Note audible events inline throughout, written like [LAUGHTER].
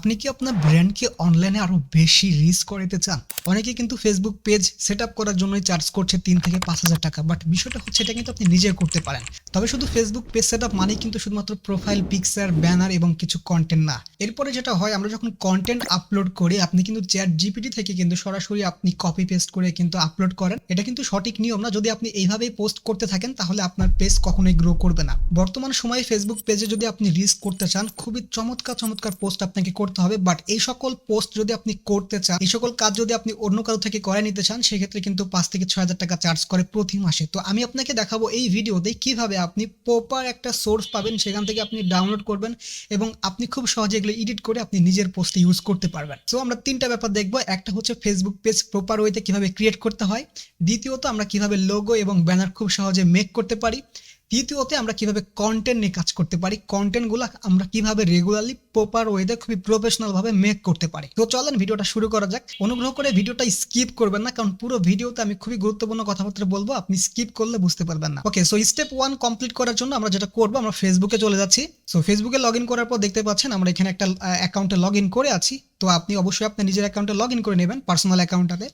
আপনি কি আপনার ব্র্যান্ডকে অনলাইনে আরও বেশি রিচ করাতে চান? অনেকে কিন্তু ফেসবুক পেজ সেট আপ করার জন্যই চার্জ করছে তিন থেকে পাঁচ হাজার টাকা বাট বিষয়টা হচ্ছে এটা কিন্তু আপনি নিজে করতে পারেন। তবে শুধু ফেসবুক পেজ সেট আপ মানেই কিন্তু শুধুমাত্র প্রোফাইল পিকচার ব্যানার এবং কিছু কন্টেন্ট না। এরপরে যেটা হয়, আমরা যখন কন্টেন্ট আপলোড করি, আপনি কিন্তু চ্যাট জিপিটি থেকে কিন্তু সরাসরি আপনি কপি পেস্ট করে কিন্তু আপলোড করেন। এটা কিন্তু সঠিক নিয়ম না, যদি আপনি এইভাবেই পোস্ট করতে থাকেন, তাহলে আপনার পেজ কখনোই গ্রো করবে না। বর্তমান সময়ে ফেসবুক পেজে যদি আপনি রিস্ক করতে চান, খুবই চমৎকার চমৎকার পোস্ট আপনাকে করতে হবে বাট এই সকল পোস্ট যদি আপনি করতে চান, এই সকল কাজ যদি আপনি অন্য কারও থেকে করে নিতে চান, সেক্ষেত্রে কিন্তু পাঁচ থেকে ছয় হাজার টাকা চার্জ করে প্রতি মাসে। তো আমি আপনাকে দেখাবো এই ভিডিওতে কীভাবে আপনি প্রপার একটা সোর্স পাবেন, সেখান থেকে আপনি ডাউনলোড করবেন এবং আপনি খুব সহজে এগুলো এডিট করে আপনি নিজের পোস্টে ইউজ করতে পারবেন। সো আমরা তিনটা ব্যাপার দেখব, একটা হচ্ছে ফেসবুক পেজ প্রপার ওয়েতে কীভাবে ক্রিয়েট করতে হয়, দ্বিতীয়ত আমরা কীভাবে লোগো এবং ব্যানার খুব সহজে মেক করতে পারি তৃতীয়তে আমরা কীভাবে কন্টেন্ট নিয়ে কাজ করতে পারি? কন্টেন্টগুলো আমরা কীভাবে রেগুলারলি প্রপার ওয়েতে খুবই প্রফেশনাল ভাবে মেক করতে পারি? তো চলেন ভিডিওটা শুরু করা যাক। অনুগ্রহ করে ভিডিওটা স্কিপ করবেন না, কারণ পুরো ভিডিওতে আমি খুবই গুরুত্বপূর্ণ কথাবার্তা বলব, আপনি স্কিপ করলে বুঝতে পারবেন না। Okay so step one complete করার জন্য আমরা যেটা করব, আমরা ফেসবুকে চলে যাচ্ছি। সো ফেসবুকে লগ ইন করার পর দেখতে পাচ্ছেন আমরা এখানে একটা অ্যাকাউন্টে লগ ইন করে আছি। তো আপনি অবশ্যই আপনার নিজের অ্যাকাউন্টে লগ ইন করে নেবেন পার্সোনাল অ্যাকাউন্টটাতে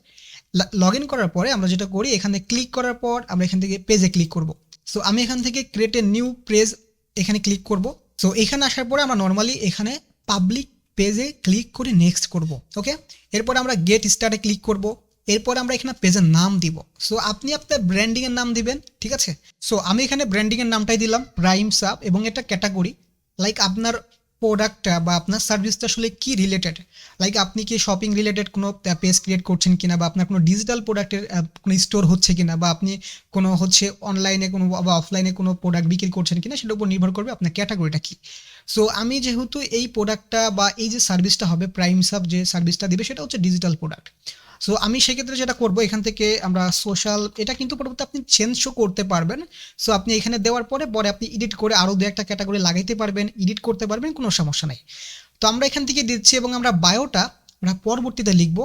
লগ ইন করার পরে আমরা যেটা করি, এখানে ক্লিক করার পর আমরা এখান থেকে পেজে ক্লিক করব। সো আমি এখান থেকে ক্রিয়েট এ নিউ পেজ এখানে ক্লিক করব। সো এখানে আসার পরে আমরা নর্মালি এখানে পাবলিক পেজে ক্লিক করে নেক্সট করব ওকে এরপর আমরা গেট স্টার্টে ক্লিক করব। এরপর আমরা এখানে পেজের নাম দিব। সো আপনি আপনার ব্র্যান্ডিংয়ের নাম দিবেন, ঠিক আছে? সো আমি এখানে ব্র্যান্ডিংয়ের নামটাই দিলাম প্রাইম সাপ এবং এটা ক্যাটাগরি লাইক আপনার প্রোডাক্টটা বা আপনার সার্ভিসটা আসলে কি রিলেটেড লাইক আপনি কি শপিং রিলেটেড কোনো পেজ ক্রিয়েট করছেন কিনা বা আপনার কোনো ডিজিটাল প্রোডাক্টের কোনো স্টোর হচ্ছে কিনা বা আপনি কোনো হচ্ছে অনলাইনে কোনো বা অফলাইনে কোনো প্রোডাক্ট বিক্রি করছেন কিনা সেটার উপর নির্ভর করবে আপনার ক্যাটাগরিটা কি। সো আমি যেহেতু এই প্রোডাক্টটা বা এই যে সার্ভিসটা হবে প্রাইম সাব যে সার্ভিসটা দিবে সেটা হচ্ছে ডিজিটাল প্রোডাক্ট সো আমি সেক্ষেত্রে যেটা করব, এখান থেকে আমরা সোশ্যাল এটা কিন্তু পরবর্তী আপনি চেঞ্জও করতে পারবেন। সো আপনি এখানে দেওয়ার পরে পরে আপনি এডিট করে আরও দু একটা ক্যাটাগরি লাগাইতে পারবেন এডিট করতে পারবেন, কোনো সমস্যা নেই। তো আমরা এখান থেকে দিচ্ছি এবং আমরা বায়োটা আমরা পরবর্তীতে লিখব।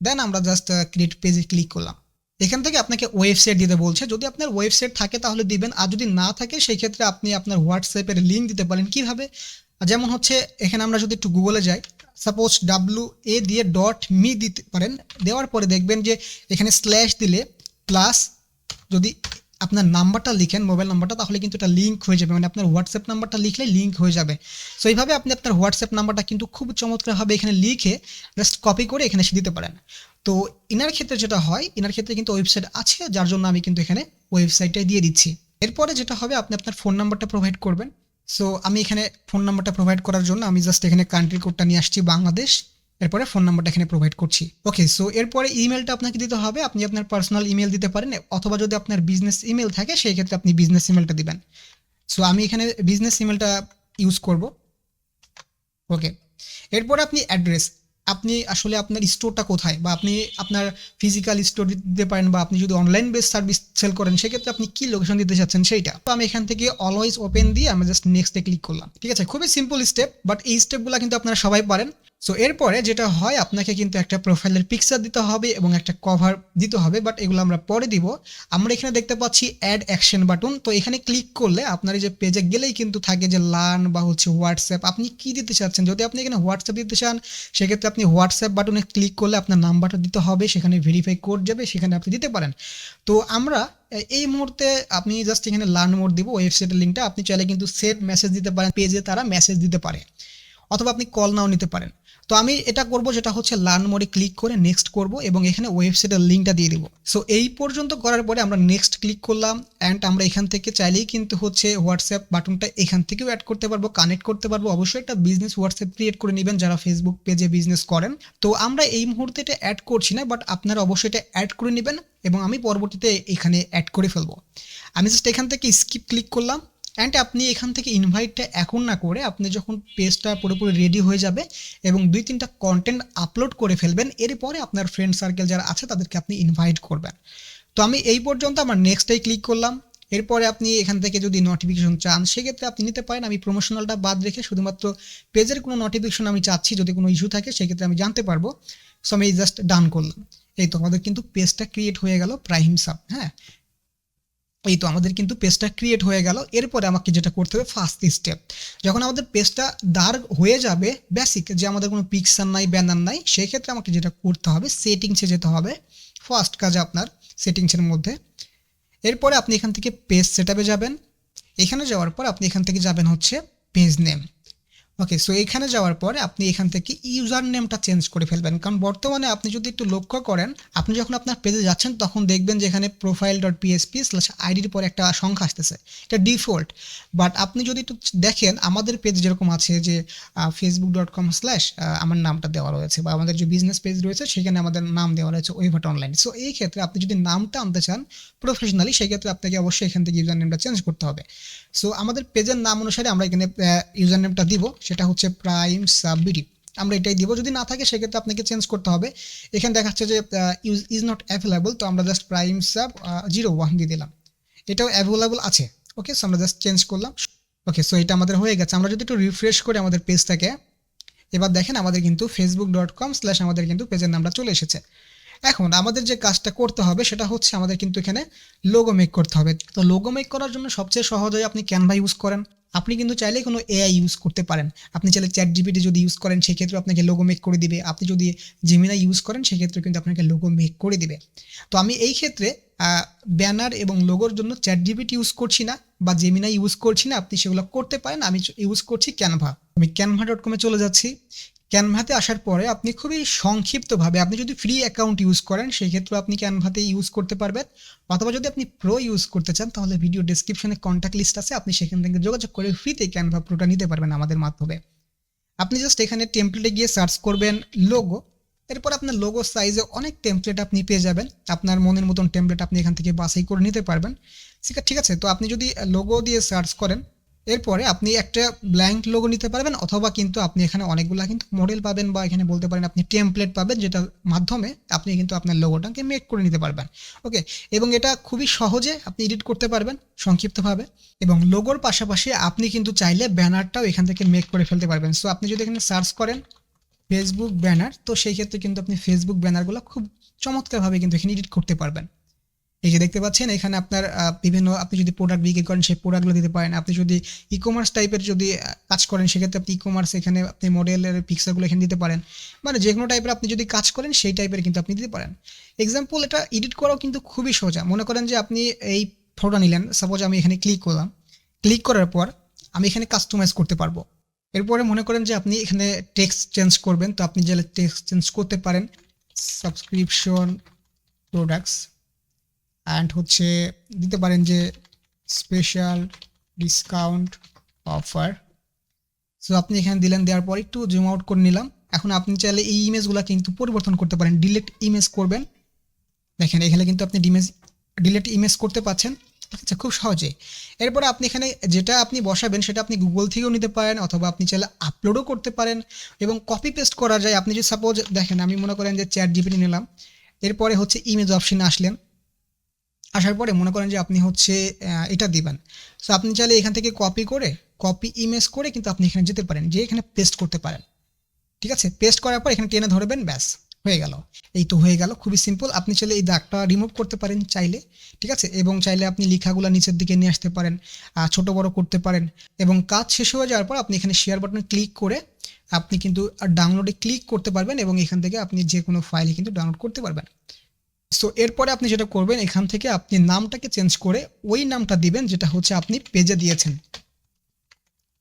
দেন আমরা জাস্ট ক্রিয়েট পেজে ক্লিক করলাম। এখান থেকে আপনাকে ওয়েবসাইট দিতে বলছে। যদি আপনার ওয়েবসাইট থাকে তাহলে দিবেন, আর যদি না থাকে সেই ক্ষেত্রে আপনি আপনার হোয়াটসঅ্যাপের লিঙ্ক দিতে পারেন। কীভাবে? যেমন হচ্ছে, এখানে আমরা যদি একটু গুগলে যাই সাপোজ ডাব্লু এ দিয়ে ডট মি দিতে পারেন, দেওয়ার পরে দেখবেন যে এখানে স্ল্যাশ দিলে প্লাস যদি আপনার নাম্বারটা লিখেন মোবাইল নাম্বারটা, তাহলে কিন্তু এটা লিঙ্ক হয়ে যাবে। মানে আপনার হোয়াটসঅ্যাপ নাম্বারটা লিখলে লিঙ্ক হয়ে যাবে। সো এইভাবে আপনি আপনার হোয়াটসঅ্যাপ নাম্বারটা কিন্তু খুব চমৎকারভাবে এখানে লিখে জাস্ট কপি করে এখানে এসে দিতে পারেন। তো ইনার ক্ষেত্রে যেটা হয় ইনার ক্ষেত্রে কিন্তু ওয়েবসাইট আছে, যার জন্য আমি কিন্তু এখানে ওয়েবসাইটটাই দিয়ে দিচ্ছি। এরপরে যেটা হবে, আপনি আপনার ফোন নাম্বারটা প্রোভাইড করবেন। সো আমি এখানে ফোন নাম্বারটা প্রোভাইড করার জন্য আমি জাস্ট এখানে কান্ট্রি কোডটা নিয়ে আসছি, বাংলাদেশ। এরপরে ফোন নাম্বারটা এখানে প্রোভাইড করছি। ওকে সো এরপরে ইমেলটা আপনাকে দিতে হবে। আপনি আপনার পার্সোনাল ইমেল দিতে পারেন, অথবা যদি আপনার বিজনেস ইমেল থাকে সেই ক্ষেত্রে আপনি বিজনেস ইমেলটা দিবেন। সো আমি এখানে বিজনেস ইমেলটা ইউজ করব। ওকে এরপরে আপনি অ্যাড্রেস আপনি আসলে আপনার স্টোরটা কোথায় বা আপনি আপনার ফিজিক্যাল স্টোর দিতে পারেন বা আপনি যদি অনলাইন বেস সার্ভিস সেল করেন, সেক্ষেত্রে আপনি কি লোকেশন দিতে চাচ্ছেন সেইটা? তো আমি এখান থেকে অলওয়েজ ওপেন দিয়ে আমি জাস্ট নেক্সটে ক্লিক করলাম। ঠিক আছে? খুবই সিম্পল স্টেপ বাট এই স্টেপগুলো কিন্তু আপনারা সবাই পারেন। সো এরপরে যেটা হয়, আপনাকে কিন্তু একটা প্রোফাইলের পিকচার দিতে হবে এবং একটা কভার দিতে হবে বাট এগুলো আমরা পরে দিব। আমরা এখানে দেখতে পাচ্ছি অ্যাড অ্যাকশন বাটন তো এখানে ক্লিক করলে আপনার এই যে পেজে গেলেই কিন্তু থাকে যে লার্ন বা হচ্ছে হোয়াটসঅ্যাপ আপনি কি দিতে চাচ্ছেন? যদি আপনি এখানে হোয়াটসঅ্যাপ দিতে চান, সেক্ষেত্রে আপনি হোয়াটসঅ্যাপ বাটনে ক্লিক করলে আপনার নাম্বারটা দিতে হবে। সেখানে ভেরিফাই কোড যাবে, সেখানে আপনি দিতে পারেন। তো আমরা এই মুহূর্তে আপনি জাস্ট এখানে লার্ন মোড দিব ওয়েবসাইটের লিঙ্কটা আপনি চাইলে কিন্তু সেট মেসেজ দিতে পারেন। পেজে তারা মেসেজ দিতে পারে। অথবা আপনি কল নাও নিতে পারেন। তো আমি এটা করব, যেটা হচ্ছে লার্ন মোডে ক্লিক করে নেক্সট করব এবং এখানে ওয়েবসাইটের লিঙ্কটা দিয়ে দিব। সো এই পর্যন্ত করার পরে আমরা নেক্সট ক্লিক করলাম অ্যান্ড আমরা এখান থেকে চাইলেই কিন্তু হচ্ছে হোয়াটসঅ্যাপ বাটনটা এখান থেকেও অ্যাড করতে পারব কানেক্ট করতে পারব। অবশ্যই একটা বিজনেস হোয়াটসঅ্যাপ ক্রিয়েট করে নেবেন যারা ফেসবুক পেজে বিজনেস করেন। তো আমরা এই মুহূর্তে এটা অ্যাড করছি না বাট আপনারা অবশ্যই এটা অ্যাড করে নেবেন এবং আমি পরবর্তীতে এখানে অ্যাড করে ফেলব। আমি জাস্ট এখান থেকে স্কিপ ক্লিক করলাম। অ্যান্ড আপনি এখান থেকে ইনভাইটটা এখন না করে আপনি যখন পেজটা পুরোপুরি রেডি হয়ে যাবে এবং দুই তিনটা কন্টেন্ট আপলোড করে ফেলবেন, এরপরে আপনার ফ্রেন্ড সার্কেল যারা আছে তাদেরকে আপনি ইনভাইট করবেন। তো আমি এই পর্যন্ত আমার নেক্সটটাই ক্লিক করলাম। এরপরে আপনি এখান থেকে যদি নোটিফিকেশন চান, সেক্ষেত্রে আপনি নিতে পারেন, আমি প্রমোশনালটা বাদ রেখে শুধুমাত্র পেজের কোনো নোটিফিকেশন আমি চাচ্ছি, যদি কোনো ইস্যু থাকে সেক্ষেত্রে আমি জানতে পারব। সো আমি জাস্ট ডান করলাম। এই তো আমাদের কিন্তু পেজটা ক্রিয়েট হয়ে গেল প্রাইম সাব হ্যাঁ? এই তো আমাদের কিন্তু পেজটা ক্রিয়েট হয়ে গেল। এরপরে আমাকে যেটা করতে হবে ফার্স্ট স্টেপ যখন আমাদের পেজটা দাঁড় হয়ে যাবে বেসিক যে আমাদের কোনো পিকচার নাই ব্যানার নাই সেই ক্ষেত্রে আমাকে যেটা করতে হবে সেটিংসে যেতে হবে। ফার্স্ট কাজ আপনার সেটিংসের মধ্যে। এরপরে আপনি এখান থেকে পেজ সেটআপে যাবেন। এখানে যাওয়ার পর আপনি এখান থেকে যাবেন হচ্ছে পেজ নেম ওকে সো এখানে যাওয়ার পরে আপনি এখান থেকে ইউজার নেমটা চেঞ্জ করে ফেলবেন। কারণ বর্তমানে আপনি যদি একটু লক্ষ্য করেন, আপনি যখন আপনার পেজে যাচ্ছেন, তখন দেখবেন যে এখানে প্রোফাইল ডট পিএসপি স্ল্যাশ আইডির পরে একটা সংখ্যা আসতেছে। এটা ডিফল্ট বাট আপনি যদি একটু দেখেন, আমাদের পেজ যেরকম আছে যে ফেসবুক ডট কম স্ল্যাশ আমার নামটা দেওয়া রয়েছে বা আমাদের যে বিজনেস পেজ রয়েছে, সেখানে আমাদের নাম দেওয়া রয়েছে ওয়েভাট অনলাইন সো এই ক্ষেত্রে আপনি যদি নামটা আনতে চান প্রফেশনালি সেক্ষেত্রে আপনাকে অবশ্যই এখান থেকে ইউজার নেমটা চেঞ্জ করতে হবে। সো আমাদের পেজের নাম অনুসারে আমরা এখানে ইউজার নেমটা দিব, সেটা হচ্ছে প্রাইম সাববিডি আমরা এটাই দিব। যদি না থাকে, সেক্ষেত্রে আপনাকে চেঞ্জ করতে হবে। এখানে দেখাচ্ছে যে ইউজ ইজ নট অ্যাভেলেবল তো আমরা just prime sub zero one দিয়ে দিলাম। এটাও অ্যাভেলেবল আছে। ওকে সো আমরা জাস্ট চেঞ্জ করলাম। ওকে সো এটা আমাদের হয়ে গেছে। আমরা যদি একটু রিফ্রেশ করি আমাদের পেজটাকে এবার দেখেন আমাদের কিন্তু ফেসবুক ডট কম স্ল্যাশ আমাদের কিন্তু পেজের নামটা চলে এসেছে। এখন আমাদের যে কাজটা করতে হবে সেটা হচ্ছে আমাদের কিন্তু এখানে লোগো মেক করতে হবে। তো লোগো মেক করার জন্য সবচেয়ে সহজ হয় আপনি ক্যানভা ইউজ করেন। আপনি কিন্তু চাইলে কোনো এআই ইউজ করতে পারেন। আপনি চাইলে চ্যাট জিপিটি যদি ইউজ করেন সেক্ষেত্রে আপনাকে লোগো মেক করে দিবে। আপনি যদি জিমিনা ইউজ করেন সেক্ষেত্রে কিন্তু আপনাকে লোগো মেক করে দিবে। তো আমি এই ক্ষেত্রে ব্যানার এবং লোগোর জন্য চ্যাট জিপিটি ইউজ করছি না বা জেমিনা ইউজ করছি না। আপনি সেগুলো করতে পারেন। আমি ইউজ করছি ক্যানভা আমি ক্যানভা ডট কমে চলে যাচ্ছি। ক্যানভাতে আসার পরে আপনি খুবই সংক্ষিপ্তভাবে, আপনি যদি ফ্রি অ্যাকাউন্ট ইউজ করেন সেই ক্ষেত্রে আপনি ক্যানভাতে ইউজ করতে পারবেন। অথবা যদি আপনি প্রো ইউজ করতে চান, তাহলে ভিডিও ডিসক্রিপশনে কন্ট্যাক্ট লিস্ট আছে, আপনি সেখান থেকে যোগাযোগ করে ফ্রিতে ক্যানভা প্রোটা নিতে পারবেন আমাদের মাধ্যমে। আপনি জাস্ট এখানে টেমপ্লেটে গিয়ে সার্চ করবেন লোগো এরপর আপনার লোগো সাইজে অনেক টেমপ্লেট আপনি পেয়ে যাবেন। আপনার মনের মতন টেমপ্লেট আপনি এখান থেকে বাছাই করে নিতে পারবেন। ঠিক আছে তো আপনি যদি লোগো দিয়ে সার্চ করেন এরপরে আপনি একটা ব্ল্যাঙ্ক লোগো নিতে পারবেন, অথবা কিন্তু আপনি এখানে অনেকগুলো কিন্তু মডেল পাবেন, বা এখানে বলতে পারেন আপনি টেমপ্লেট পাবেন যেটার মাধ্যমে আপনি কিন্তু আপনার লোগোটাকে মেক করে নিতে পারবেন। ওকে এবং এটা খুবই সহজে আপনি এডিট করতে পারবেন সংক্ষিপ্তভাবে, এবং লোগোর পাশাপাশি আপনি কিন্তু চাইলে ব্যানারটাও এখান থেকে মেক করে ফেলতে পারবেন। সো আপনি যদি এখানে সার্চ করেন ফেসবুক ব্যানার তো সেই ক্ষেত্রে কিন্তু আপনি ফেসবুক ব্যানারগুলো খুব চমৎকারভাবে কিন্তু এখানে এডিট করতে পারবেন। এই যে দেখতে পাচ্ছেন, এখানে আপনার বিভিন্ন আপনি যদি প্রোডাক্ট বিক্রি করেন, সেই প্রোডাক্টগুলো দিতে পারেন। আপনি যদি ই কমার্স টাইপের যদি কাজ করেন, সেক্ষেত্রে আপনি ই কমার্স এখানে আপনি মডেলের পিকচারগুলো এখানে দিতে পারেন। মানে যে কোনো টাইপের আপনি যদি কাজ করেন, সেই টাইপের কিন্তু আপনি দিতে পারেন। এক্সাম্পল এটা এডিট করাও কিন্তু খুবই সোজা। মনে করেন যে আপনি এই ফটো নিলেন সাপোজ আমি এখানে ক্লিক করলাম। ক্লিক করার পর আমি এখানে কাস্টমাইজ করতে পারব। এরপরে মনে করেন যে আপনি এখানে টেক্সট চেঞ্জ করবেন। তো আপনি যে টেক্সট চেঞ্জ করতে পারেন। সাবস্ক্রিপশন প্রোডাক্টস অ্যান্ড হচ্ছে দিতে পারেন যে স্পেশাল ডিসকাউন্ট অফার সো আপনি এখানে দিলেন, দেওয়ার পর একটু জুম আউট করে নিলাম। এখন আপনি চাইলে এই ইমেজগুলো কিন্তু পরিবর্তন করতে পারেন। ডিলেট ইমেজ করবেন। দেখেন, এখানে কিন্তু আপনি ডিমেজ ডিলেট ইমেজ করতে পাচ্ছেন। আছে খুব সহজে। এরপরে আপনি এখানে যেটা আপনি বসাবেন, সেটা আপনি গুগল থেকেও নিতে পারেন, অথবা আপনি চাইলে আপলোডও করতে পারেন এবং কপি পেস্ট করা যায়। আপনি যদি সাপোজ দেখেন, আমি মনে করেন যে চ্যাট জিপিটি নিলাম। এরপরে হচ্ছে ইমেজ অপশন আসলেন। আসার পরে মনে করেন যে আপনি হচ্ছে এটা দিবেন। সো আপনি চাইলে এখান থেকে কপি করে কপি ইমেজ করে কিন্তু আপনি এখানে যেতে পারেন, যে এখানে পেস্ট করতে পারেন। ঠিক আছে? পেস্ট করার পর এখানে টেনে ধরবেন, ব্যাস, হয়ে গেল। এই তো হয়ে গেল, খুবই সিম্পল আপনি চাইলে এই দাগটা রিমুভ করতে পারেন চাইলে। ঠিক আছে? এবং চাইলে আপনি লেখাগুলো নিচের দিকে নিয়ে আসতে পারেন ছোট বড় করতে পারেন। এবং কাজ শেষ হয়ে যাওয়ার পর আপনি এখানে শেয়ার বাটনে ক্লিক করে আপনি কিন্তু ডাউনলোডে ক্লিক করতে পারবেন এবং এখান থেকে আপনি যে কোনো ফাইলে কিন্তু ডাউনলোড করতে পারবেন। সো এরপরে আপনি যেটা করবেন, এখান থেকে আপনি নামটাকে চেঞ্জ করে ওই নামটা দিবেন, যেটা হচ্ছে আপনি পেজে দিয়েছেন।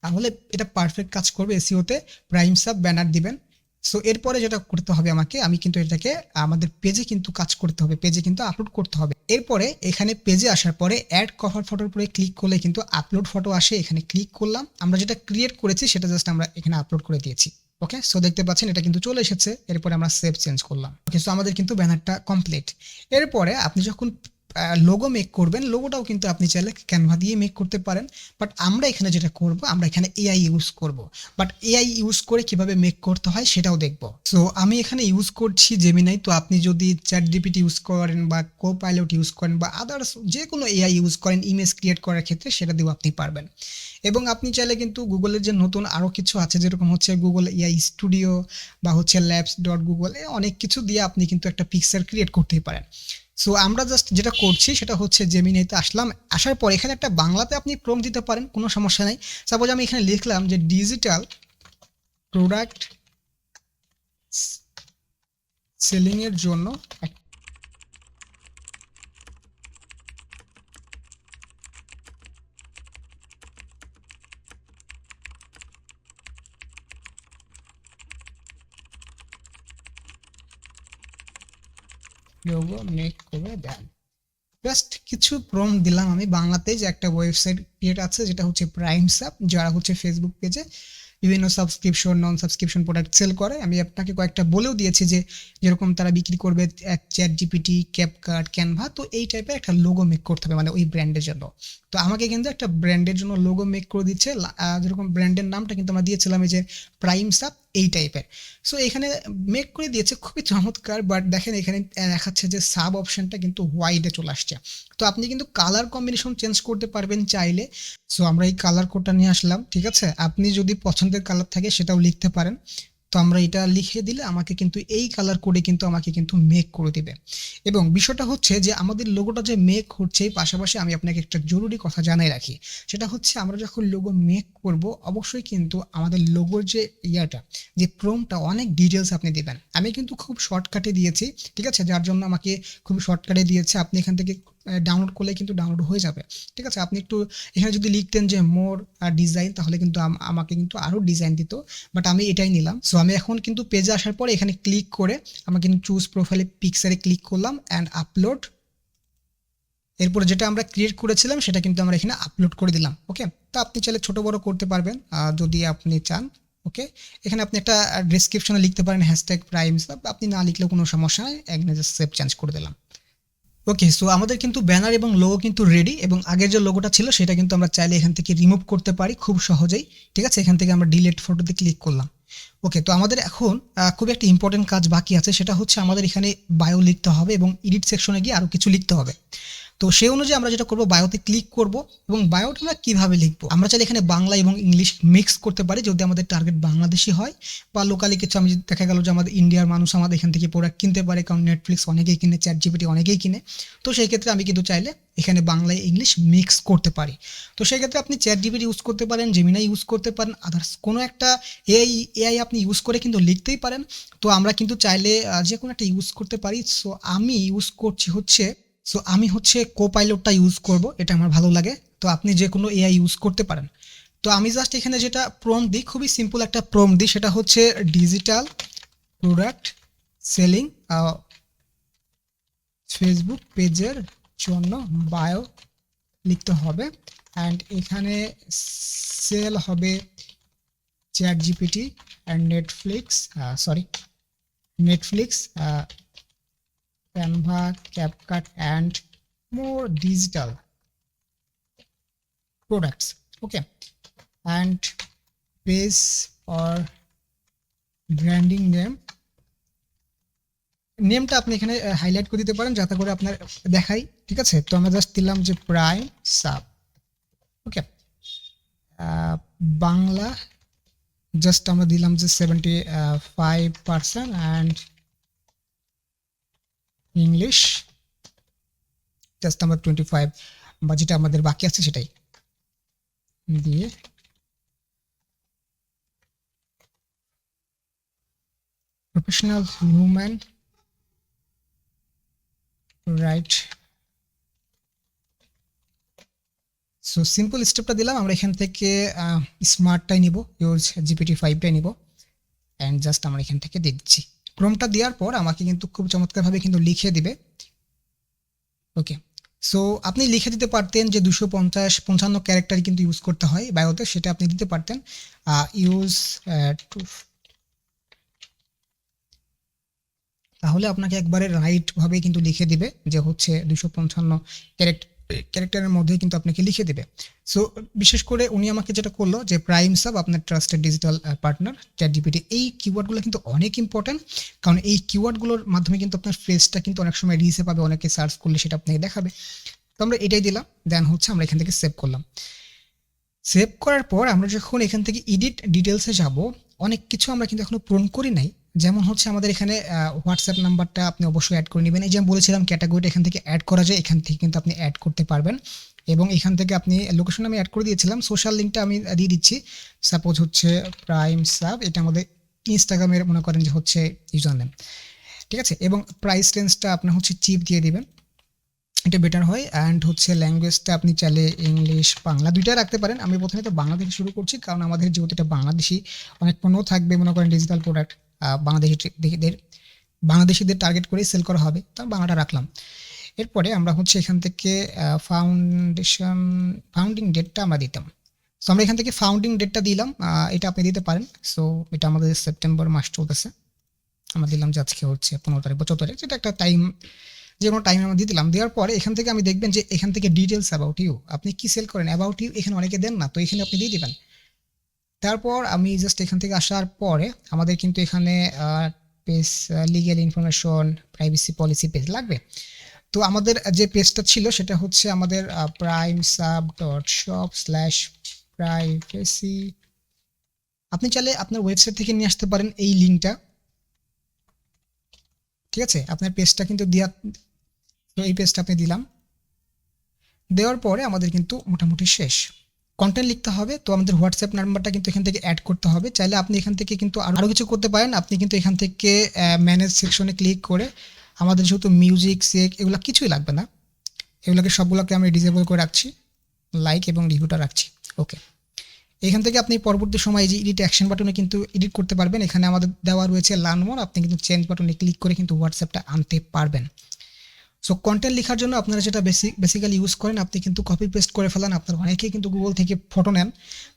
তাহলে এটা পারফেক্ট কাজ করবে এসিওতে প্রাইম সাব ব্যানার দিবেন। সো এরপরে যেটা করতে হবে আমাকে, আমি কিন্তু এটাকে, আমাদের পেজে কিন্তু কাজ করতে হবে পেজে কিন্তু আপলোড করতে হবে। এরপরে এখানে পেজে আসার পরে অ্যাড কভার ফটোর উপরে ক্লিক করলে কিন্তু আপলোড ফটো আসে। এখানে ক্লিক করলাম। আমরা যেটা ক্রিয়েট করেছি, সেটা জাস্ট আমরা এখানে আপলোড করে দিয়েছি। ওকে সো দেখতে পাচ্ছেন এটা কিন্তু চলে এসেছে। এরপরে আমরা সেভ চেঞ্জ করলাম। ওকে সো আমাদের কিন্তু ব্যানারটা কমপ্লিট এরপরে আপনি যখন লোগো মেক করবেন। লোগোটাও কিন্তু আপনি চাইলে ক্যানভা দিয়ে মেক করতে পারেন। বাট আমরা এখানে যেটা করব, আমরা এখানে এআই ইউজ করব। বাট এআই ইউজ করে কীভাবে মেক করতে হয় সেটাও দেখব। সো আমি এখানে ইউজ করছি জেমিনাই তো আপনি যদি চ্যাট ডিপিটি ইউজ করেন বা কো পাইলট ইউজ করেন বা আদার্স যে কোনো এআই ইউজ করেন ইমেজ ক্রিয়েট করার ক্ষেত্রে সেটা দিয়েও আপনি পারবেন। এবং আপনি চাইলে কিন্তু গুগলের যে নতুন আরও কিছু আছে, যেরকম হচ্ছে গুগল এআই স্টুডিও বা হচ্ছে ল্যাবস ডট গুগল অনেক কিছু দিয়ে আপনি কিন্তু একটা পিকচার ক্রিয়েট করতেই পারেন। সো আমরা জাস্ট যেটা করছি সেটা হচ্ছে জেমিনাইতে আসলাম। আসার পর এখানে একটা বাংলাতে আপনি প্রম দিতে পারেন, কোনো সমস্যা নেই। সাপোজ আমি এখানে লিখলাম যে ডিজিটাল প্রোডাক্ট সেলিংয়ের জন্য এক- লোগো মেক করে দেন জাস্ট কিছু প্রম দিলাম আমি বাংলাতে যে একটা ওয়েবসাইট ক্রিয়েট আছে, যেটা হচ্ছে প্রাইম সাপ যারা হচ্ছে ফেসবুক পেজে বিভিন্ন subscription non subscription product sale করে। আমি আপনাকে কয়েকটা বলেও দিয়েছি যে, যেরকম তারা বিক্রি করবে চ্যাট জিপিটি ক্যাপকার্ট ক্যানভা তো এই টাইপের একটা লোগো মেক করতে হবে মানে ওই ব্র্যান্ডের জন্য। তো আমাকে কিন্তু একটা ব্র্যান্ডের জন্য লোগো মেক করে দিচ্ছে যেরকম ব্র্যান্ডের নামটা কিন্তু আমরা দিয়েছিলাম, এই যে প্রাইম সাপ এই টাইপের সো এখানে মেক করে দিয়েছে খুবই চমৎকার বাট দেখেন এখানে দেখাচ্ছে যে সাব অপশনটা কিন্তু হোয়াইটে চলে আসছে। তো আপনি কিন্তু কালার কম্বিনেশন চেঞ্জ করতে পারবেন চাইলে। সো আমরা এই কালার কোডটা নিয়ে আসলাম, ঠিক আছে? আপনি যদি পছন্দের কালার থাকে সেটাও লিখতে পারেন। তো আমরা এটা লিখে দিলে আমাকে কিন্তু এই কালার কোডে কিন্তু আমাকে কিন্তু মেক করে দিবে। এবং বিষয়টা হচ্ছে যে আমাদের লোগোটা যে মেক হচ্ছে পাশাপাশি আমি আপনাকে একটা জরুরি কথা জানাই রাখি। সেটা হচ্ছে আমরা যখন লোগো মেক করব, অবশ্যই কিন্তু আমাদের লোগোর যে ইয়াটা, যে প্রোমটা অনেক ডিটেলস আপনি দেবেন। আমি কিন্তু খুব শর্টকাটে দিয়েছি, ঠিক আছে? যার জন্য আমাকে খুব শর্টকাটে দিয়েছে। আপনি এখান থেকে ডাউনলোড করলে কিন্তু ডাউনলোড হয়ে যাবে। ঠিক আছে? আপনি একটু এখানে যদি লিখতেন যে মোর ডিজাইন তাহলে কিন্তু আম- আমাকে কিন্তু আরও ডিজাইন দিত। বাট আমি এটাই নিলাম। সো আমি এখন কিন্তু পেজে আসার পরে এখানে ক্লিক করে আমাকে কিন্তু চুজ প্রোফাইলে পিকচারে ক্লিক করলাম অ্যান্ড আপলোড এরপরে যেটা আমরা ক্রিয়েট করেছিলাম, সেটা কিন্তু আমরা এখানে আপলোড করে দিলাম। ওকে তো আপনি চাইলে ছোট বড় করতে পারবেন যদি আপনি চান। ওকে এখানে আপনি একটা ডিসক্রিপশনে লিখতে পারেন হ্যাশট্যাগ প্রাইম আপনি না লিখলেও কোনো সমস্যা নেই। জাস্ট সেভ চেঞ্জ করে দিলাম। ওকে সো আমাদের কিন্তু ব্যানার এবং লোগো কিন্তু রেডি এবং আগের যে লোগোটা ছিল সেটা কিন্তু আমরা চাইলে এখান থেকে রিমুভ করতে পারি খুব সহজেই। ঠিক আছে? এখান থেকে আমরা ডিলেট ফটোতে ক্লিক করলাম। ওকে তো আমাদের এখন খুব একটা ইম্পর্টেন্ট কাজ বাকি আছে, সেটা হচ্ছে আমাদের এখানে বায়ো লিখতে হবে এবং এডিট সেকশনে গিয়ে আরও কিছু লিখতে হবে। তো সেই অনুযায়ী আমরা যেটা করব বায়োতে ক্লিক করব এবং বায়োটা আমরা কীভাবে লিখব? আমরা চাইলে এখানে বাংলা এবং ইংলিশ মিক্স করতে পারি, যদি আমাদের টার্গেট বাংলাদেশি হয় বা লোকালি কিছু আমি দেখা গেল যে আমাদের ইন্ডিয়ার মানুষ আমাদের এখান থেকে প্রোডাক্ট কিনতে পারে, কারণ নেটফ্লিক্স অনেকেই কিনে চ্যাট জিপিটি অনেকেই কিনে। তো সেই ক্ষেত্রে আমি কিন্তু চাইলে এখানে বাংলা ইংলিশ মিক্স করতে পারি। তো সেক্ষেত্রে আপনি চ্যাট জিপিটি ইউজ করতে পারেন জেমিনা ইউজ করতে পারেন আদার্স কোনো একটা এআই এআই আপনি ইউজ করে কিন্তু লিখতেই পারেন। তো আমরা কিন্তু চাইলে যে কোনো একটা ইউজ করতে পারি। সো আমি ইউজ করছি হচ্ছে সো আমি হচ্ছে কো পাইলটটা ইউজ করব, এটা আমার ভালো লাগে। তো আপনি যে কোনো এআই ইউজ করতে পারেন। তো আমি জাস্ট এখানে যেটা প্রম দিই, খুবই সিম্পল একটা প্রম দিই, সেটা হচ্ছে ডিজিটাল প্রোডাক্ট সেলিং ফেসবুক পেজের জন্য বায়ো লিখতে হবে। অ্যান্ড এখানে সেল হবে ChatGPT and Netflix sorry Netflix Canva, CapCut, and more digital products. Okay, and page or branding name. নেমটা আপনি এখানে হাইলাইট করে দিতে পারেন যাতে করে আপনার দেখাই। ঠিক আছে? তো আমরা জাস্ট দিলাম যে prime sub okay Bangla just আমরা দিলাম যে seventy five percent and English just আমরা টোয়েন্টি ফাইভ বা যেটা আমাদের বাকি আছে সেটাই দিয়ে professional human right so simple স্টেপটা দিলাম, আমরা এখান থেকে স্মার্টটাই নিব ইউজ জিপিটি ফাইভটাই নিব অ্যান্ড জাস্ট আমরা এখান থেকে দিচ্ছি। ক্রোমটা দেওয়ার পর আমাকে কিন্তু খুব চমৎকারভাবে কিন্তু লিখে দিবে। ওকে সো আপনি লিখে দিতে পারতেন যে দুশো পঞ্চাশ, পঞ্চান্ন ক্যারেক্টার কিন্তু ইউজ করতে হয় বায়োতে, সেটা আপনি দিতে পারতেন। ইউজ টু তাহলে আপনাকে একবারে রাইটভাবে কিন্তু লিখে দিবে যে হচ্ছে দুশো পঞ্চান্ন ক্যারেক্টার ক্যারেক্টারের মধ্যে কিন্তু আপনাকে লিখে দেবে। সো বিশেষ করে উনি আমাকে যেটা করল যে প্রাইম সাব আপনার trusted digital partner ChatGPT এই কিওয়ার্ডগুলো কিন্তু অনেক ইম্পর্ট্যান্ট কারণ এই কিওয়ার্ডগুলোর মাধ্যমে কিন্তু আপনার ফেসটা কিন্তু অনেক সময় রিসে পাবে, অনেকে সার্চ করলে সেটা আপনাকে দেখাবে। তো আমরা এটাই দিলাম দেন হচ্ছে আমরা এখান থেকে সেভ করলাম। সেভ করার পর আমরা যখন এখান থেকে এডিট ডিটেলসে যাব, অনেক কিছু আমরা কিন্তু এখনও পূরণ করি নাই। যেমন হচ্ছে আমাদের এখানে হোয়াটসঅ্যাপ নাম্বারটা আপনি অবশ্যই অ্যাড করে নেবেন। এই যে আমি বলেছিলাম ক্যাটাগরিটা এখান থেকে অ্যাড করা যায়, এখান থেকে কিন্তু আপনি অ্যাড করতে পারবেন। এবং এখান থেকে আপনি লোকেশন আমি অ্যাড করে দিয়েছিলাম সোশ্যাল লিঙ্কটা আমি দিয়ে দিচ্ছি। সাপোজ হচ্ছে প্রাইম সাব এটা আমাদের ইনস্টাগ্রামের মনে করেন যে হচ্ছে ইউজার নেম ঠিক আছে? এবং প্রাইস রেঞ্জটা আপনার হচ্ছে চিপ দিয়ে দিবেন। এটা বেটার হয়। অ্যান্ড হচ্ছে ল্যাঙ্গুয়েজটা আপনি চাইলে ইংলিশ বাংলা দুইটাই রাখতে পারেন। আমি প্রথমে তো বাংলা থেকে শুরু করছি, কারণ আমাদের যেহেতু এটা বাংলাদেশি, অনেক পণ্য থাকবে মনে করেন ডিজিটাল প্রোডাক্ট বাংলাদেশি দেখেদের বাংলাদেশিদের টার্গেট করেই সেল করা হবে। তার বাংলাটা রাখলাম। এরপরে আমরা হচ্ছে এখান থেকে ফাউন্ডেশন ফাউন্ডিং ডেটটা আমরা দিতাম। সো আমরা এখান থেকে ফাউন্ডিং ডেটটা দিলাম। এটা আপনি দিতে পারেন। সো এটা আমাদের সেপ্টেম্বর মাস চলতেছে। আমরা দিলাম যে আজকে হচ্ছে পনেরো তারিখ বা তারিখ। যেটা একটা টাইম যে কোনো টাইম আমরা দিয়ে দিলাম। দেওয়ার পরে এখান থেকে আমি দেখবেন যে এখান থেকে ডিটেলস অ্যাবাউট ইউ আপনি কি সেল করেন? অ্যাবাউট ইউ এখানে অনেকে দেন না। তো এখানে আপনি দিয়ে দিবেন। তারপর আমি জাস্ট এখান থেকে আসার পরে আমাদের কিন্তু এখানে page legal information privacy policy page লাগবে। তো আমাদের যে পেজটা ছিল সেটা হচ্ছে আমাদের prime sub dot shop slash privacy আপনি চাইলে আপনার ওয়েবসাইট থেকে নিয়ে আসতে পারেন এই লিঙ্কটা ঠিক আছে? আপনার পেজটা কিন্তু দেওয়া তো এই পেজটা আপনি দিলাম। দেওয়ার পরে আমাদের কিন্তু মোটামুটি শেষ। কন্টেন্ট লিখতে হবে, তো আমাদের হোয়াটসঅ্যাপ নাম্বারটা কিন্তু এখান থেকে অ্যাড করতে হবে। চাইলে আপনি এখান থেকে কিন্তু আরও কিছু করতে পারেন। আপনি কিন্তু এখান থেকে ম্যানেজ সেকশনে ক্লিক করে আমাদের যেহেতু মিউজিক সেক এগুলো কিছুই লাগবে না। এগুলোকে সবগুলোকে আমি ডিসেবল করে রাখছি লাইক এবং রিভিউটা রাখছি। ওকে এখান থেকে আপনি পরবর্তী সময় যে এডিট অ্যাকশন বাটনে কিন্তু এডিট করতে পারবেন। এখানে আমাদের দেওয়া রয়েছে লার্ন মোর আপনি কিন্তু চেঞ্জ বাটনে ক্লিক করে কিন্তু হোয়াটসঅ্যাপটা আনতে পারবেন। সো কন্টেন্ট লেখার জন্য আপনারা যেটা বেসিক বেসিক্যালি ইউজ করেন, আপনি কিন্তু কপি পেস্ট করে ফেলান আপনার অনেকেই কিন্তু গুগল থেকে ফটো নেন।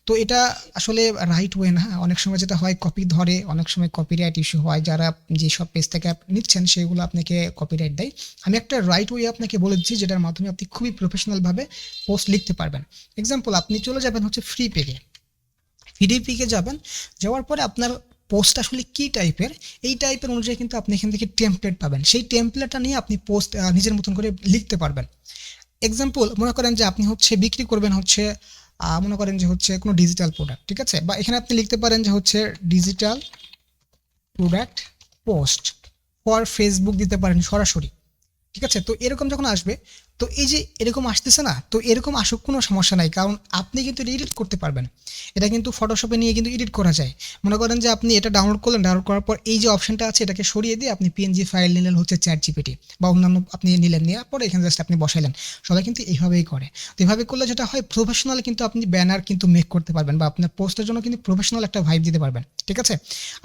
তো এটা আসলে রাইট ওয়ে না? অনেক সময় যেটা হয় কপি ধরে, অনেক সময় কপিরাইট ইস্যু হয়। যারা যেসব পেজ থেকে নিচ্ছেন, সেগুলো আপনাকে কপিরাইট দেয়। আমি একটা রাইট ওয়ে আপনাকে বলে দিচ্ছি, যেটার মাধ্যমে আপনি খুবই প্রফেশনালভাবে পোস্ট লিখতে পারবেন। এক্সাম্পল আপনি চলে যাবেন হচ্ছে ফ্রি পেজে ফিডিপিকে যাবেন, যাওয়ার পরে আপনার পোস্ট আসলে কী টাইপের এই টাইপের অনুযায়ী কিন্তু আপনি এখান থেকে টেমপ্লেট পাবেন। সেই টেমপ্লেটটা নিয়ে আপনি পোস্ট নিজের মতন করে লিখতে পারবেন। এক্সাম্পল মনে করেন যে আপনি হচ্ছে বিক্রি করবেন হচ্ছে মনে করেন যে হচ্ছে কোনো ডিজিটাল প্রোডাক্ট ঠিক আছে? বা এখানে আপনি লিখতে পারেন যে হচ্ছে digital product post for Facebook দিতে পারেন সরাসরি। ঠিক আছে? তো এরকম যখন আসবে, তো এই যে এরকম আসতেছে না, তো এরকম আসুক কোনো সমস্যা নাই। কারণ আপনি কিন্তু এডিট করতে পারবেন। এটা কিন্তু ফটোশপে নিয়ে কিন্তু এডিট করা যায়। মনে করেন যে আপনি এটা ডাউনলোড করলেন ডাউনলোড করার পর এই যে অপশনটা আছে, এটাকে সরিয়ে দিয়ে আপনি পিএনজি ফাইল নিলেন হচ্ছে চ্যাট জিপিটি বা অন্যান্য আপনি নিলেন, নেওয়ার পরে এখানে জাস্ট আপনি বসাইলেন। সবাই কিন্তু এইভাবেই করে। তো এভাবে করলে যেটা হয় প্রফেশনাল কিন্তু আপনি ব্যানার কিন্তু মেক করতে পারবেন বা আপনার পোস্টের জন্য কিন্তু প্রফেশনাল একটা ভাইব দিতে পারবেন। ঠিক আছে?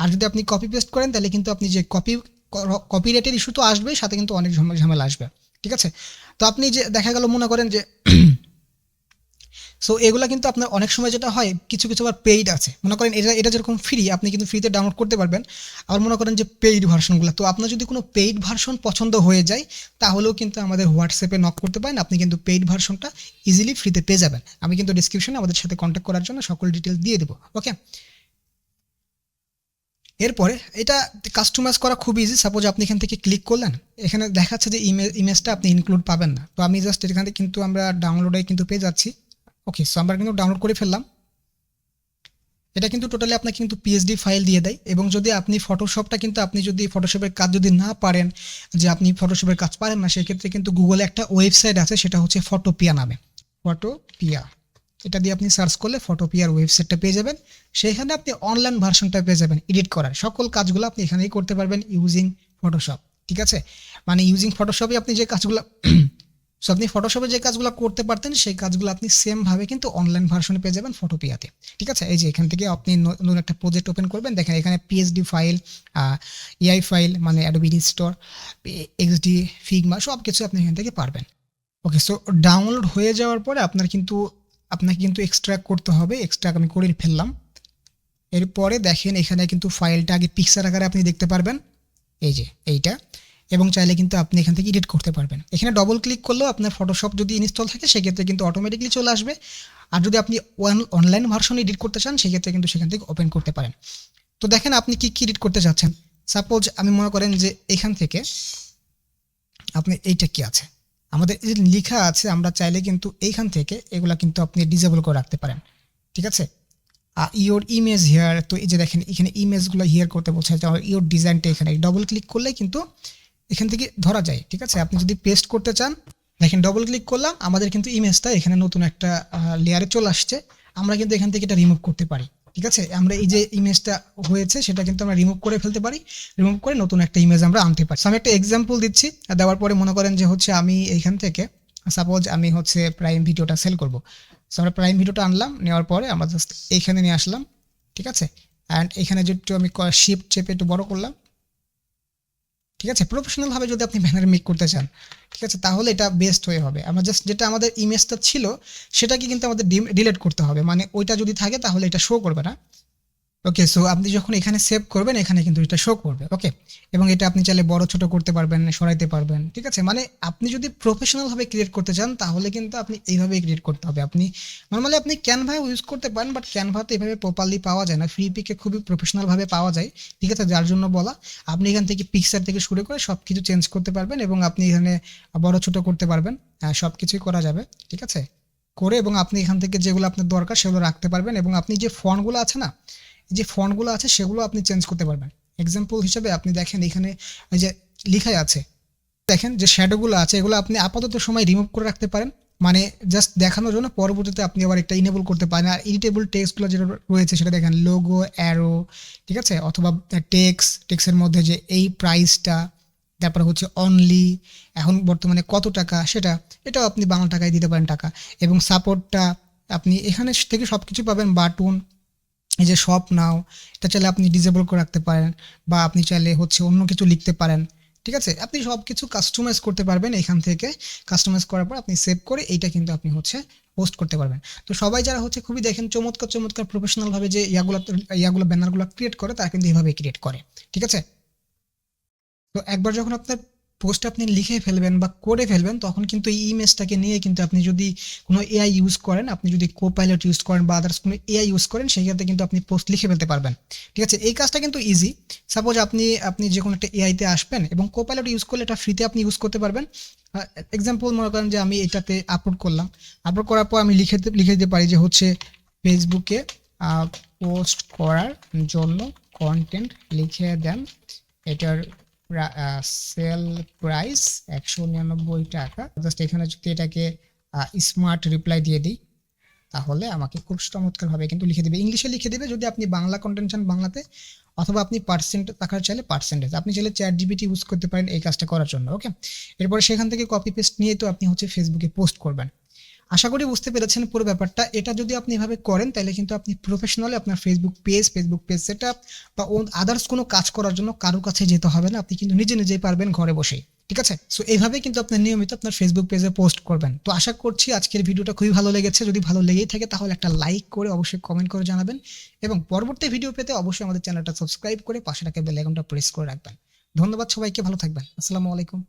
আর যদি আপনি কপি পেস্ট করেন, তাহলে কিন্তু আপনি যে কপি কপিরাইটের ইস্যু তো আসবেই, সাথে কিন্তু অনেক ঝামে- ঝামেলা আসবে, ঠিক আছে? তো আপনি যে, দেখা গেল মনে করেন যে সো এগুলো কিন্তু আপনার অনেক সময় যেটা হয়, কিছু কিছু আবার পেইড আছে। মনে করেন এটা এটা যেরকম ফ্রি আপনি কিন্তু ফ্রিতে ডাউনলোড করতে পারবেন। আবার মনে করেন যে পেইড ভার্সনগুলো তো আপনার যদি কোনো পেইড ভার্সন পছন্দ হয়ে যায়, তাহলেও কিন্তু আমাদের হোয়াটসঅ্যাপে নক করতে পারেন, আপনি কিন্তু পেইড ভার্সনটা ইজিলি ফ্রিতে পেয়ে যাবেন। আমি কিন্তু ডিসক্রিপশনে আমাদের সাথে কন্ট্যাক্ট করার জন্য সকল ডিটেলস দিয়ে দেবো ওকে এরপরে এটা কাস্টমাইজ করা খুব ইজি সাপোজ আপনি এখান থেকে ক্লিক করলেন, এখানে দেখাচ্ছে যে ইমেজ ইমেজটা আপনি ইনক্লুড পাবেন না। তো আমি জাস্ট এখান কিন্তু আমরা ডাউনলোডে কিন্তু পেয়ে যাচ্ছি। ওকে সো আমরা কিন্তু ডাউনলোড করে ফেললাম। এটা কিন্তু টোটালি আপনাকে কিন্তু পিএইচডি ফাইল দিয়ে দেয়। এবং যদি আপনি ফটোশপটা কিন্তু আপনি যদি ফটোশপের কাজ যদি না পারেন, যে আপনি ফটোশপের কাজ পারেন না, সেক্ষেত্রে কিন্তু গুগলে একটা ওয়েবসাইট আছে, সেটা হচ্ছে ফটোপিয়া নামে। ফটোপিয়া এটা দিয়ে আপনি সার্চ করলে ফটোপিয়ার ওয়েবসাইটটা পেয়ে যাবেন। সেখানে আপনি অনলাইন ভার্সনটা পেয়ে যাবেন এডিট করার। সকল কাজগুলো আপনি এখানেই করতে পারবেন ইউজিং ফটোশপ ঠিক আছে? মানে ইউজিং ফটোশপে আপনি যে কাজগুলো [CLEARS THROAT] সো আপনি ফটোশপে যে কাজগুলো করতে পারতেন, সেই কাজগুলো আপনি সেমভাবে কিন্তু অনলাইন ভার্সনে পেয়ে যাবেন ফটোপিয়াতে ঠিক আছে? এই যে এখান থেকে আপনি নতুন একটা প্রজেক্ট ওপেন করবেন। দেখেন এখানে পিএইচডি ফাইল ইআই ফাইল মানে অ্যাডোবি স্টোর এক্সডি ফিগমা সব কিছু আপনি এখান থেকে পারবেন। ওকে সো ডাউনলোড হয়ে যাওয়ার পরে আপনার কিন্তু আপনাকে কিন্তু এক্সট্রাক্ট করতে হবে এক্সট্রাক্ট আমি করে ফেললাম। এরপরে দেখেন এখানে কিন্তু ফাইলটা আগে পিকচার আকারে আপনি দেখতে পারবেন। এই যে, এইটা। এবং চাইলে কিন্তু আপনি এখান থেকে এডিট করতে পারবেন। এখানে ডবল ক্লিক করলেও আপনার ফটোশপ যদি ইনস্টল থাকে, সেক্ষেত্রে কিন্তু অটোমেটিকলি চলে আসবে। আর যদি আপনি অনলাইন ভার্সন এডিট করতে চান, সেক্ষেত্রে কিন্তু সেখান থেকে ওপেন করতে পারেন। তো দেখেন আপনি কি কি এডিট করতে চাচ্ছেন? সাপোজ আমি মনে করেন যে এখান থেকে আপনি এইটা কি আছে? আমাদের এই যে লেখা আছে, আমরা চাইলে কিন্তু এইখান থেকে এগুলা কিন্তু আপনি ডিজেবল করে রাখতে পারেন। ঠিক আছে? ইওর ইমেজ হিয়ার তো এই যে দেখেন, এখানে ইমেজগুলো হিয়ার করতে বলছে ইওর ডিজাইনটা এখানে ডবল ক্লিক করলে কিন্তু এখান থেকে ধরা যায়। ঠিক আছে? আপনি যদি পেস্ট করতে চান, দেখেন ডবল ক্লিক করলাম, আমাদের কিন্তু ইমেজটা এখানে নতুন একটা লেয়ারে চলে আসছে। আমরা কিন্তু এখান থেকে এটা রিমুভ করতে পারি। ঠিক আছে? আমরা এই যে ইমেজটা হয়েছে, সেটা কিন্তু আমরা রিমুভ করে ফেলতে পারি। রিমুভ করে নতুন একটা ইমেজ আমরা আনতে পারি। আমি একটা এক্সাম্পল দিচ্ছি দেওয়ার পরে মনে করেন যে হচ্ছে আমি এইখান থেকে সাপোজ আমি হচ্ছে প্রাইম ভিডিওটা সেল করব। সো আমরা প্রাইম ভিডিওটা আনলাম, নেওয়ার পরে আমরা জাস্ট এইখানে নিয়ে আসলাম, ঠিক আছে? অ্যান্ড এখানে যে একটু আমি শিফট চেপে একটু বড় করলাম ঠিক আছে? প্রফেশনালভাবে যদি আপনি ব্যানার মেক করতে চান, ঠিক আছে? তাহলে এটা বেস্ট হয়ে হবে। আমরা জাস্ট যেটা আমাদের ইমেজটা ছিল, সেটাকে কিন্তু আমাদের ডিলিট করতে হবে। মানে ওইটা যদি থাকে, তাহলে এটা শো করবে না। ওকে সো আপনি যখন এখানে সেভ করবেন, এখানে কিন্তু এটা শো করবে ওকে এবং এটা আপনি চাইলে বড়, ছোট করতে পারবেন, সরাইতে পারবেন, ঠিক আছে? মানে আপনি যদি প্রফেশনালভাবে ক্রিয়েট করতে চান, তাহলে কিন্তু আপনি এইভাবেই ক্রিয়েট করতে হবে। আপনি নর্মালি আপনি ক্যানভা ইউজ করতে পারেন বাট ক্যানভা তো এভাবে প্রপারলি পাওয়া যায় না। ফ্রি পিকে খুবই প্রফেশনালভাবে পাওয়া যায়, ঠিক আছে? যার জন্য বলা, আপনি এখান থেকে পিকচার থেকে শুরু করে সব কিছু চেঞ্জ করতে পারবেন এবং আপনি এখানে বড়, ছোট করতে পারবেন সব কিছুই করা যাবে, ঠিক আছে? করে এবং আপনি এখান থেকে যেগুলো আপনার দরকার সেগুলো রাখতে পারবেন এবং আপনি যে ফন্টগুলো আছে না যে ফন্টগুলো আছে সেগুলো আপনি চেঞ্জ করতে পারবেন। এক্সাম্পল হিসেবে আপনি দেখেন এখানে যে লিখাই আছে। দেখেন যে শ্যাডোগুলো আছে, এগুলো আপনি আপাতত সময় রিমুভ করে রাখতে পারেন। মানে জাস্ট দেখানোর জন্য পরবর্তীতে আপনি আবার একটা ইনেবল করতে পারেন। আর এডিটেবল টেক্সটগুলো যেটা রয়েছে সেটা দেখেন লোগো অ্যারো ঠিক আছে? অথবা টেক্স টেক্সের মধ্যে যে এই প্রাইসটা তারপরে হচ্ছে অনলি এখন বর্তমানে কত টাকা সেটা, এটাও আপনি বাংলা টাকায় দিতে পারেন টাকা। এবং সাপোর্টটা আপনি এখানে থেকে সব কিছু পাবেন, বাটন এই যে শপ নাও। এটা চাইলে আপনি ডিজেবল করে রাখতে পারেন বা আপনি চাইলে হচ্ছে অন্য কিছু লিখতে পারেন। ঠিক আছে? আপনি সব কিছু কাস্টমাইজ করতে পারবেন এখান থেকে। কাস্টমাইজ করার পর আপনি সেভ করে এইটা কিন্তু আপনি হচ্ছে পোস্ট করতে পারবেন। তো সবাই যারা হচ্ছে খুবই দেখেন চমৎকার চমৎকার প্রফেশনালভাবে যে ইয়াগুলো ইয়াগুলো ব্যানারগুলো ক্রিয়েট করে, তারা কিন্তু এইভাবে ক্রিয়েট করে। ঠিক আছে? তো একবার যখন আপনার পোস্ট আপনি লিখে ফেলবেন বা করে ফেলবেন, তখন কিন্তু এই ইমেজটাকে নিয়ে কিন্তু আপনি যদি কোনো এআই ইউজ করেন, আপনি যদি কো পাইলট ইউজ করেন বা আদার্স কোনো এআই ইউজ করেন সেই ক্ষেত্রে কিন্তু আপনি পোস্ট লিখে ফেলতে পারবেন। ঠিক আছে? এই কাজটা কিন্তু ইজি সাপোজ আপনি আপনি যে কোনো একটা এআইতে আসবেন এবং কো পাইলট ইউজ করলে এটা ফ্রিতে আপনি ইউজ করতে পারবেন। এক্সাম্পল মনে করেন যে আমি এটাতে আপলোড করলাম। আপলোড করার পর আমি লিখে লিখে দিতে পারি যে হচ্ছে ফেসবুকে পোস্ট করার জন্য কন্টেন্ট লিখে দেন। এটার সেল প্রাইস একশো নিরানব্বই টাকা। জাস্ট এখানে যদি এটাকে স্মার্ট রিপ্লাই দিয়ে দিই, তাহলে আমাকে খুব চমৎকারভাবে কিন্তু লিখে দেবে। ইংলিশে লিখে দেবে যদি আপনি বাংলা কন্টেন্ট চান বাংলাতে, অথবা আপনি পার্সেন্ট টাকার চাইলে পার্সেন্টেজ আপনি চাইলে চ্যাট জিবিটি ইউজ করতে পারেন এই কাজটা করার জন্য ওকে এরপরে সেখান থেকে কপি পেস্ট নিয়ে তো আপনি হচ্ছে ফেসবুকে পোস্ট করবেন। আশা করি বুঝতে পেরেছেন পুরো ব্যাপারটা। এটা যদি আপনি এভাবে করেন, তাহলে কিন্তু আপনি প্রফেশনালি আপনার Facebook page Facebook page set বা আদার্স কোনো কাজ করার জন্য কারোর কাছে যেতে হবে না। আপনি কিন্তু নিজে নিজেই পারবেন ঘরে বসেই, ঠিক আছে? সো এইভাবে কিন্তু আপনি নিয়মিত আপনার ফেসবুক পেজে পোস্ট করবেন। তো আশা করছি আজকের ভিডিওটা খুবই ভালো লেগেছে। যদি ভালো লেগেই থাকে, তাহলে একটা লাইক করে অবশ্যই কমেন্ট করে জানাবেন এবং পরবর্তী ভিডিও পেতে অবশ্যই আমাদের চ্যানেলটা সাবস্ক্রাইব করে পাশে রাখে বেল আইকনটা প্রেস করে রাখবেন। ধন্যবাদ সবাইকে, ভালো থাকবেন। আসসালামু আলাইকুম।